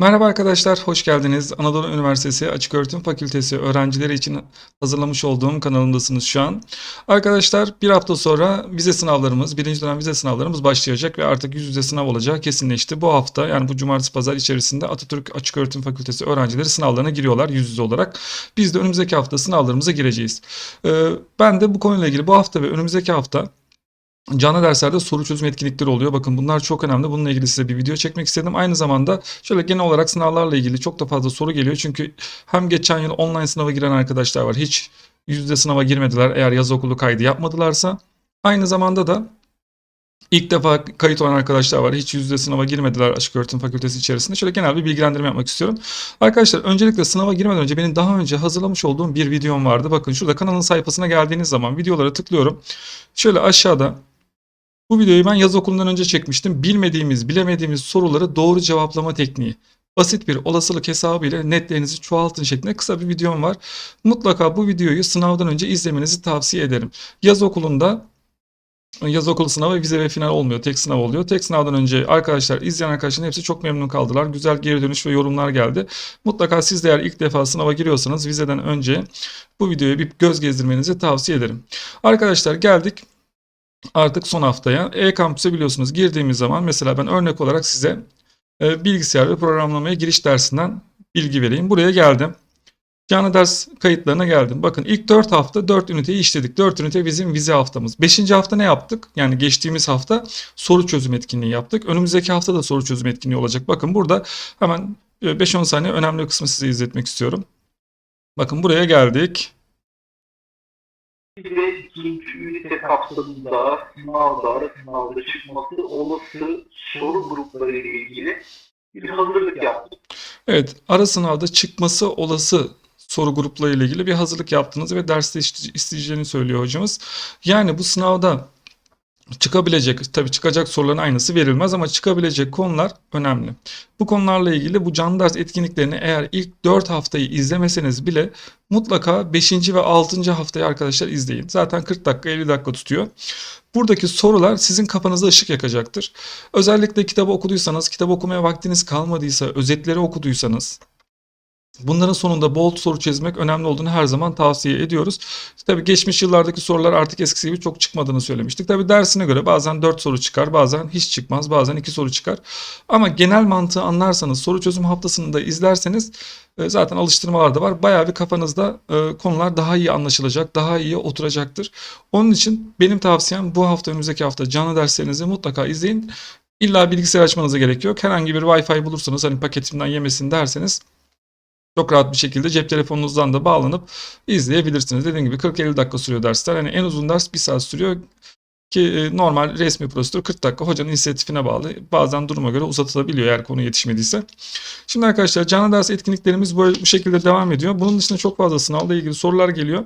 Merhaba arkadaşlar, hoş geldiniz. Anadolu Üniversitesi Açıköğretim Fakültesi öğrencileri için hazırlamış olduğum kanalımdasınız şu an. Arkadaşlar bir hafta sonra vize sınavlarımız, birinci dönem vize sınavlarımız başlayacak ve artık yüz yüze sınav olacağı kesinleşti. Bu hafta yani bu cumartesi pazar içerisinde Atatürk Açıköğretim Fakültesi öğrencileri sınavlarına giriyorlar yüz yüze olarak. Biz de önümüzdeki hafta sınavlarımıza gireceğiz. Ee, ben de bu konuyla ilgili bu hafta ve önümüzdeki hafta Canlı derslerde soru çözüm etkinlikleri oluyor. Bakın bunlar çok önemli. Bununla ilgili size bir video çekmek istedim. Aynı zamanda şöyle genel olarak sınavlarla ilgili çok da fazla soru geliyor. Çünkü hem geçen yıl online sınava giren arkadaşlar var. Hiç yüzde sınava girmediler eğer yaz okulu kaydı yapmadılarsa. Aynı zamanda da ilk defa kayıt olan arkadaşlar var. Hiç yüzde sınava girmediler Açık Öğretim Fakültesi içerisinde. Şöyle genel bir bilgilendirme yapmak istiyorum. Arkadaşlar öncelikle sınava girmeden önce benim daha önce hazırlamış olduğum bir videom vardı. Bakın şurada kanalın sayfasına geldiğiniz zaman videolara tıklıyorum. Şöyle aşağıda bu videoyu ben yaz okulundan önce çekmiştim. Bilmediğimiz, bilemediğimiz soruları doğru cevaplama tekniği. Basit bir olasılık hesabı ile netlerinizi çoğaltın şeklinde kısa bir videom var. Mutlaka bu videoyu sınavdan önce izlemenizi tavsiye ederim. Yaz okulunda yaz okulu sınavı vize ve final olmuyor. Tek sınav oluyor. Tek sınavdan önce arkadaşlar, izleyen arkadaşların hepsi çok memnun kaldılar. Güzel geri dönüş ve yorumlar geldi. Mutlaka siz de eğer ilk defa sınava giriyorsanız vizeden önce bu videoya bir göz gezdirmenizi tavsiye ederim. Arkadaşlar geldik artık son haftaya. E-Kampüs'e biliyorsunuz girdiğimiz zaman mesela ben örnek olarak size e, bilgisayar ve programlamaya giriş dersinden bilgi vereyim. Buraya geldim. Canlı ders kayıtlarına geldim. Bakın ilk 4 hafta 4 üniteyi işledik. 4 ünite bizim vize haftamız. 5. hafta ne yaptık? Yani geçtiğimiz hafta soru çözüm etkinliği yaptık. Önümüzdeki hafta da soru çözüm etkinliği olacak. Bakın burada hemen e, 5-10 saniye önemli kısmı size izletmek istiyorum. Bakın buraya geldik. De ikinci ünite kapsamında sınavda, sınavda çıkması olası soru grupları ile ilgili bir hazırlık yaptık. Evet, ara sınavda çıkması olası soru grupları ile ilgili bir hazırlık yaptınız ve derste iste- isteyeceğini söylüyor hocamız. Yani bu sınavda çıkabilecek, tabii çıkacak soruların aynısı verilmez ama çıkabilecek konular önemli. Bu konularla ilgili bu canlı ders etkinliklerini eğer ilk 4 haftayı izlemeseniz bile mutlaka 5. ve 6. haftayı arkadaşlar izleyin. Zaten 40 dakika 50 dakika tutuyor. Buradaki sorular sizin kafanızda ışık yakacaktır. Özellikle kitabı okuduysanız, kitap okumaya vaktiniz kalmadıysa, özetleri okuduysanız, bunların sonunda bol soru çözmek önemli olduğunu her zaman tavsiye ediyoruz. Tabii geçmiş yıllardaki sorular artık eskisi gibi çok çıkmadığını söylemiştik. Tabii dersine göre bazen 4 soru çıkar, bazen hiç çıkmaz, bazen 2 soru çıkar. Ama genel mantığı anlarsanız, soru çözüm haftasını da izlerseniz e, zaten alıştırmalar da var. Bayağı bir kafanızda e, konular daha iyi anlaşılacak, daha iyi oturacaktır. Onun için benim tavsiyem bu hafta önümüzdeki hafta canlı derslerinizi mutlaka izleyin. İlla bilgisayar açmanıza gerek yok. Herhangi bir Wi-Fi bulursanız hani paketimden yemesin derseniz çok rahat bir şekilde cep telefonunuzdan da bağlanıp izleyebilirsiniz. Dediğim gibi 40-50 dakika sürüyor dersler. Hani en uzun ders 1 saat sürüyor ki e, normal resmi prosedür 40 dakika hocanın inisiyatifine bağlı. Bazen duruma göre uzatılabiliyor eğer konu yetişmediyse. Şimdi arkadaşlar canlı ders etkinliklerimiz böyle bu şekilde devam ediyor. Bunun dışında çok fazla sınavla ilgili sorular geliyor.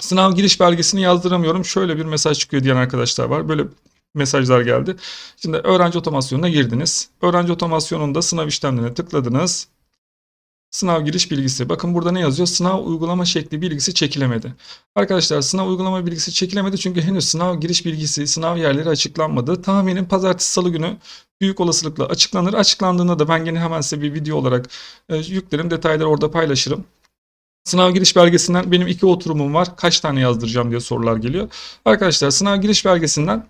Sınav giriş belgesini yazdıramıyorum. Şöyle bir mesaj çıkıyor diyen arkadaşlar var. Böyle mesajlar geldi. Şimdi öğrenci otomasyonuna girdiniz. Öğrenci otomasyonunda sınav işlemlerine tıkladınız. Sınav giriş bilgisi. Bakın burada ne yazıyor? Sınav uygulama şekli bilgisi çekilemedi. Arkadaşlar sınav uygulama bilgisi çekilemedi çünkü henüz sınav giriş bilgisi, sınav yerleri açıklanmadı. Tahminim pazartesi salı günü büyük olasılıkla açıklanır. Açıklandığında da ben yine hemen size bir video olarak e, yüklerim. Detayları orada paylaşırım. Sınav giriş belgesinden benim iki oturumum var. Kaç tane yazdıracağım diye sorular geliyor. Arkadaşlar sınav giriş belgesinden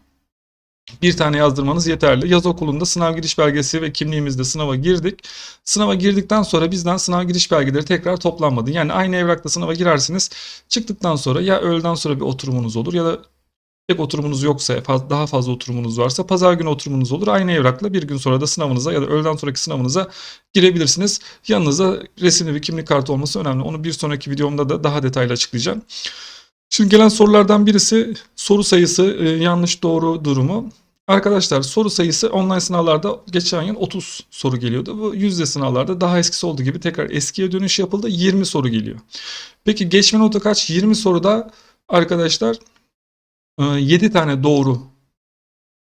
bir tane yazdırmanız yeterli. Yaz okulunda sınav giriş belgesi ve kimliğimizde sınava girdik. Sınava girdikten sonra bizden sınav giriş belgeleri tekrar toplanmadı. Yani aynı evrakla sınava girersiniz. Çıktıktan sonra ya öğleden sonra bir oturumunuz olur ya da tek oturumunuz yoksa daha fazla oturumunuz varsa pazar günü oturumunuz olur. Aynı evrakla bir gün sonra da sınavınıza ya da öğleden sonraki sınavınıza girebilirsiniz. Yanınızda resimli bir kimlik kartı olması önemli. Onu bir sonraki videomda da daha detaylı açıklayacağım. Şimdi gelen sorulardan birisi soru sayısı e, yanlış doğru durumu. Arkadaşlar soru sayısı online sınavlarda geçen yıl 30 soru geliyordu. Bu yüzde sınavlarda daha eskisi olduğu gibi tekrar eskiye dönüş yapıldı. 20 soru geliyor. Peki geçme notu kaç? 20 soruda arkadaşlar 7 tane doğru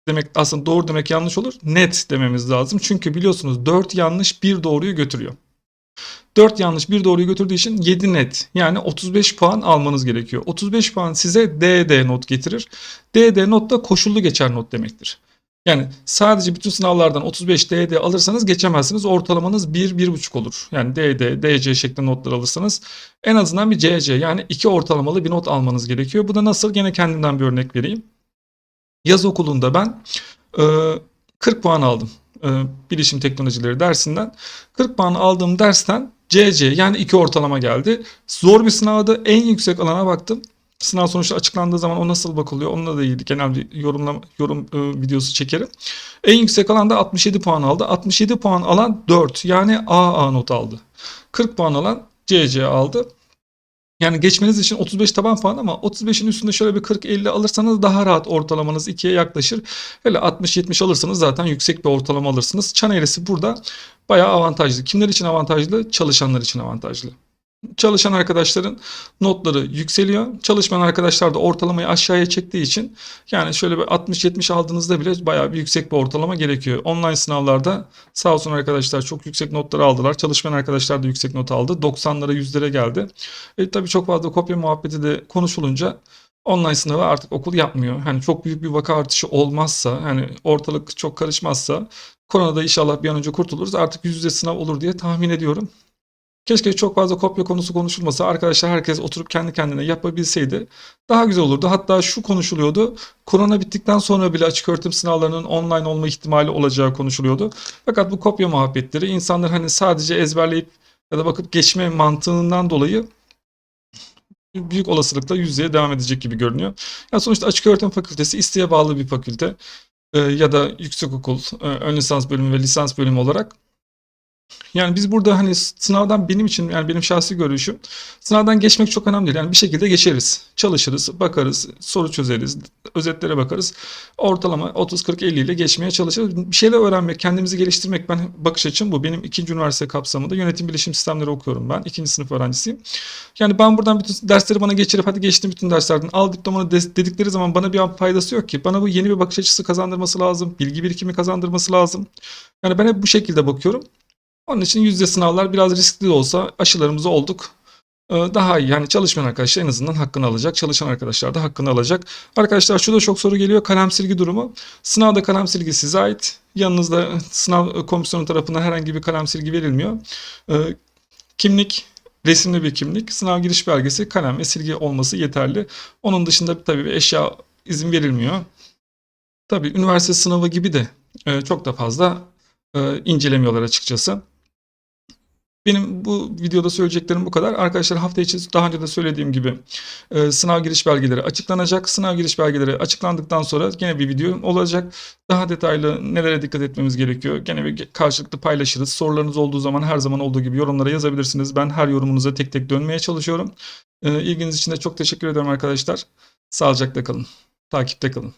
demek aslında doğru demek yanlış olur. Net dememiz lazım. Çünkü biliyorsunuz 4 yanlış 1 doğruyu götürüyor. 4 yanlış 1 doğruyu götürdüğü için 7 net yani 35 puan almanız gerekiyor. 35 puan size DD not getirir. DD not da koşullu geçer not demektir. Yani sadece bütün sınavlardan 35 DD alırsanız geçemezsiniz. Ortalamanız 1-1,5 olur. Yani DD, DC şeklinde notlar alırsanız en azından bir CC yani 2 ortalamalı bir not almanız gerekiyor. Bu da nasıl? Gene kendimden bir örnek vereyim. Yaz okulunda ben e, 40 puan aldım. E, bilişim teknolojileri dersinden. 40 puan aldığım dersten CC yani 2 ortalama geldi. Zor bir sınavdı. En yüksek alana baktım. Sınav sonuçları açıklandığı zaman o nasıl bakılıyor onunla da ilgili genel bir yorumlama, yorum e, videosu çekerim. En yüksek alan da 67 puan aldı. 67 puan alan 4 yani AA not aldı. 40 puan alan CC aldı. Yani geçmeniz için 35 taban puan ama 35'in üstünde şöyle bir 40-50 alırsanız daha rahat ortalamanız 2'ye yaklaşır. Hele 60-70 alırsanız zaten yüksek bir ortalama alırsınız. Çan eğrisi burada bayağı avantajlı. Kimler için avantajlı? Çalışanlar için avantajlı. Çalışan arkadaşların notları yükseliyor. Çalışmayan arkadaşlar da ortalamayı aşağıya çektiği için yani şöyle bir 60-70 aldığınızda bile bayağı bir yüksek bir ortalama gerekiyor. Online sınavlarda sağ olsun arkadaşlar çok yüksek notlar aldılar. Çalışmayan arkadaşlar da yüksek not aldı. 90'lara 100'lere geldi. E, tabii çok fazla kopya muhabbeti de konuşulunca online sınavı artık okul yapmıyor. Hani çok büyük bir vaka artışı olmazsa, hani ortalık çok karışmazsa koronada inşallah bir an önce kurtuluruz. Artık yüz yüze sınav olur diye tahmin ediyorum. Keşke çok fazla kopya konusu konuşulmasa. Arkadaşlar herkes oturup kendi kendine yapabilseydi daha güzel olurdu. Hatta şu konuşuluyordu. Korona bittikten sonra bile açık öğretim sınavlarının online olma ihtimali olacağı konuşuluyordu. Fakat bu kopya muhabbetleri insanlar hani sadece ezberleyip ya da bakıp geçme mantığından dolayı büyük olasılıkla yüzeye devam edecek gibi görünüyor. Yani sonuçta açık öğretim fakültesi isteğe bağlı bir fakülte Ee, ya da yüksekokul, e, ön lisans bölümü ve lisans bölümü olarak yani biz burada hani sınavdan benim için yani benim şahsi görüşüm sınavdan geçmek çok önemli değil. Yani bir şekilde geçeriz. Çalışırız, bakarız, soru çözeriz, özetlere bakarız. Ortalama 30-40-50 ile geçmeye çalışırız. Bir şeyler öğrenmek, kendimizi geliştirmek ben bakış açım bu. Benim ikinci üniversite kapsamında yönetim bilişim sistemleri okuyorum ben. ikinci sınıf öğrencisiyim. Yani ben buradan bütün dersleri bana geçirip hadi geçtim bütün derslerden al diplomanı de- dedikleri zaman bana bir faydası yok ki. Bana bu yeni bir bakış açısı kazandırması lazım. Bilgi birikimi kazandırması lazım. Yani ben hep bu şekilde bakıyorum. Onun için yüzde sınavlar biraz riskli de olsa aşılarımızı olduk. Ee, Daha iyi. Yani çalışmayan arkadaşlar en azından hakkını alacak. Çalışan arkadaşlar da hakkını alacak. Arkadaşlar şurada çok soru geliyor. Kalem silgi durumu. Sınavda kalem silgi size ait. Yanınızda sınav komisyonu tarafından herhangi bir kalem silgi verilmiyor. Ee, Kimlik, resimli bir kimlik, sınav giriş belgesi, kalem ve silgi olması yeterli. Onun dışında tabii eşya izin verilmiyor. Tabii üniversite sınavı gibi de e, çok da fazla e, incelemiyorlar açıkçası. Benim bu videoda söyleyeceklerim bu kadar. Arkadaşlar hafta içi daha önce de söylediğim gibi e, sınav giriş belgeleri açıklanacak. Sınav giriş belgeleri açıklandıktan sonra gene bir video olacak. Daha detaylı nelere dikkat etmemiz gerekiyor. Gene bir karşılıklı paylaşırız. Sorularınız olduğu zaman her zaman olduğu gibi yorumlara yazabilirsiniz. Ben her yorumunuza tek tek dönmeye çalışıyorum. E, ilginiz için de çok teşekkür ederim arkadaşlar. Sağlıcakla kalın. Takipte kalın.